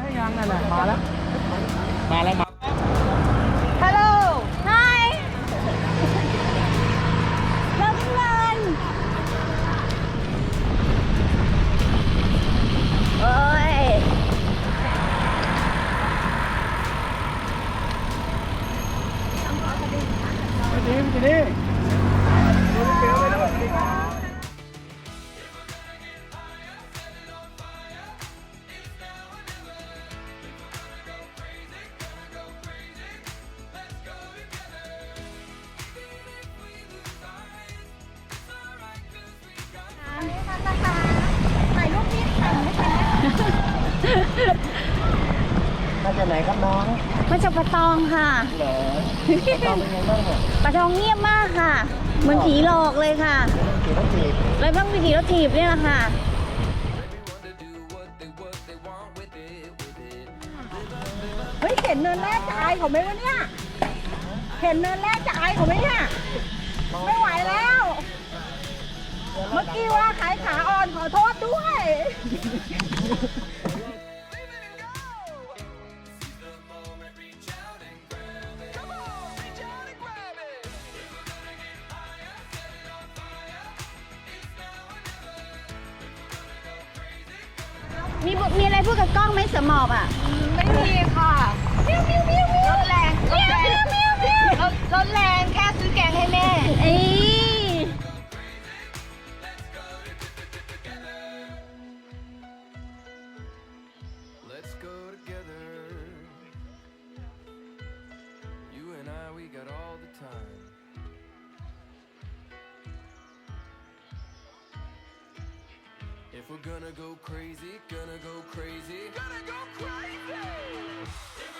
ให้ยังนั่นแหละมาแล้ว มาแล้วมา ไหนครับน้องมาจากปะตองค่ะเหรอตอนเป็นไงบ้างเนี่ยปะตองเงียบมากค่ะเหมือนผีหลอกเลยค่ะขี่รถจีบเลยต้องไปขี่รถถีบเนี่ยแหละค่ะ เฮ้ยเห็นเนินแรกจะอายเขาไหมวะเนี่ย เห็นเนินแรกจะอายเขาไหมเนี่ย ไม่ไหวแล้ว เมื่อกี้ว่าขายขาอ่อนขอโทษด้วย มีบทมีอะไรพูดกับกล้องไหมเสือหมอบอะ ไม่มีค่ะรถแรงรถแรงรถรถแรงแค่ซื้อแกงให้แม่ เอ้ย Let's we're gonna go crazy, gonna go crazy, gonna go crazy.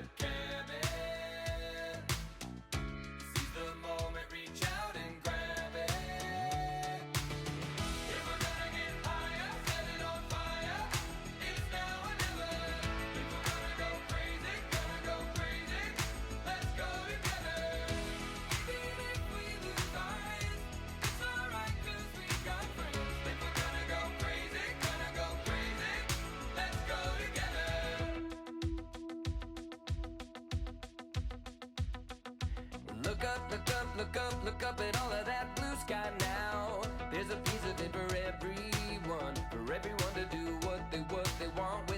Look up, look up, look up, look up at all of that blue sky now. There's a piece of it for everyone, for everyone to do what they what they want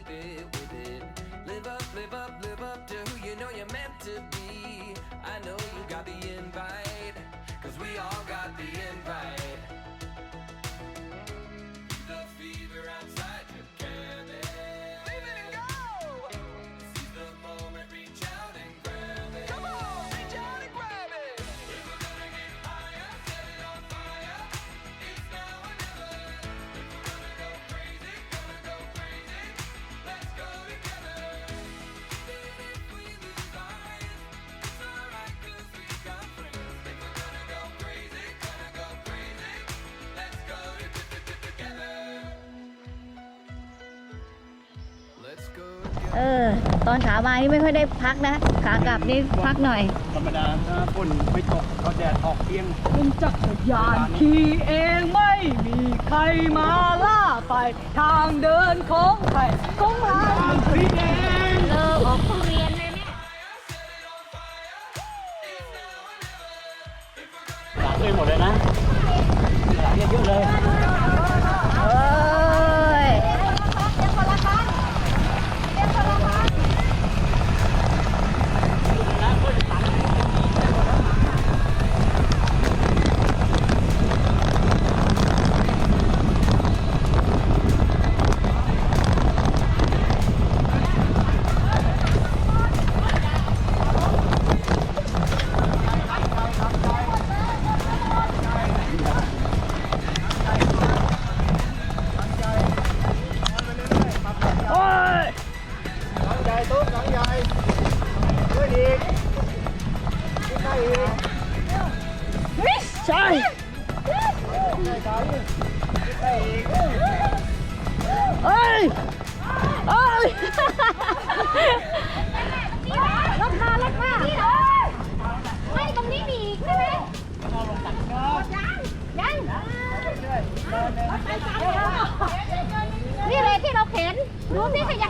เออ ตอนขามานี่ไม่ค่อยได้พักนะ ขากลับนี่พักหน่อย ธรรมดาถ้าฝนไม่ตกก็แดดออกเที่ยงเป็นจักรยานขี่เองไม่มีใครมาล่าไป ทางเดินของใครของเราขี่เองเลิกออกทุเรียนเลยเนี่ยหลังเลยหมดเลยนะหลังเยอะๆเลย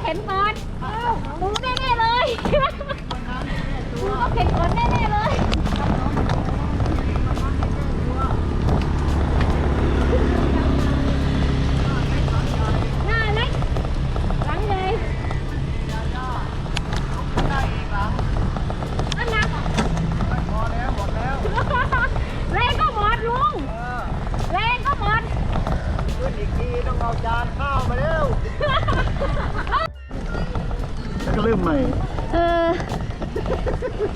เห็นก่อนรู้แน่ๆเล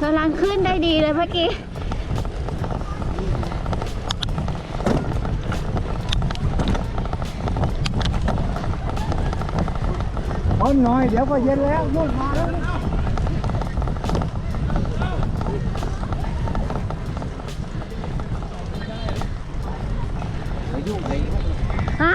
กำลังขึ้นได้ดีเลยเมื่อกี้ต้นหน่อย เดี๋ยวก็เย็นแล้วนู่นมาแล้วฮะ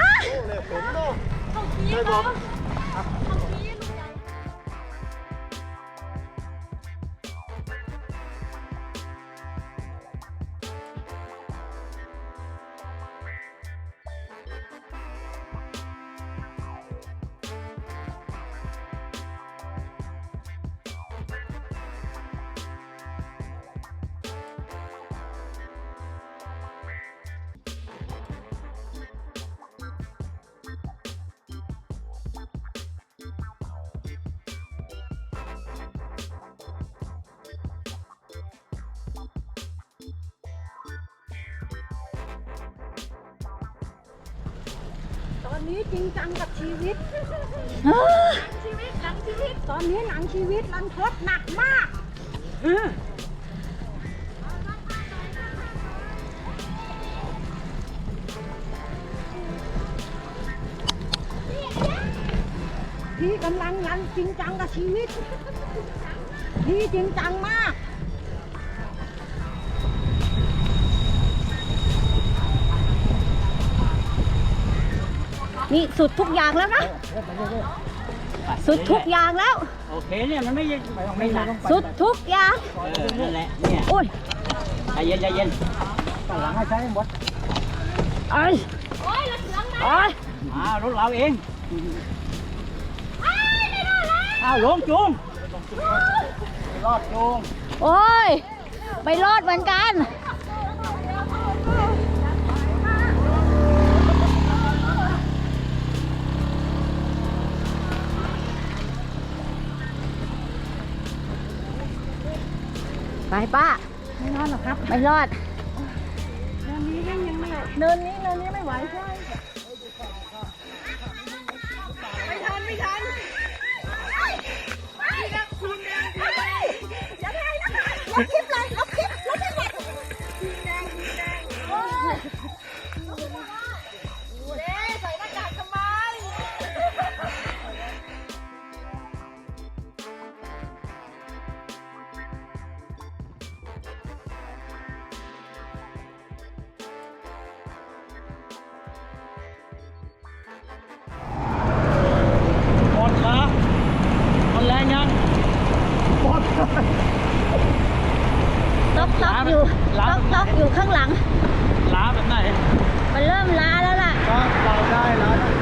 ตอนนี้จริงจังกับชีวิตชีวิตหลังชีวิต ตอนนี้หลังชีวิตรันทดหนักมากเออพี่กำลังยันจริงจังกับชีวิต พี่จริงจังมาก นี่สุดทุกอย่างแล้วนะ สุดทุกอย่างแล้ว โอเคเนี่ยมันไม่ไม่ไม่หนักสุดทุกอย่างเออนั่นแหละเนี่ยอุ้ยใจเย็นใจเย็นข้างหลังให้ใช้หมดไอ้ไอ้อ้าวรถเราเองอ้าวลงจูงรอดจูงโอ้ยไม่รอดเหมือนกัน ไปป้า ไม่นอนหรอกครับไม่รอดเนินนี้ยังยังไม่เนินนี้เนินนี้ไม่ไหวใช่ไม่ทันไม่ทันอย่าได้นะคะลบคลิปเลยลบคลิ ล้าต๊อกต๊อกอยู่ข้างหลัง ล้าแบบไหน มันเริ่มล้าแล้วล่ะ ก็เราได้แล้วให้มันพับ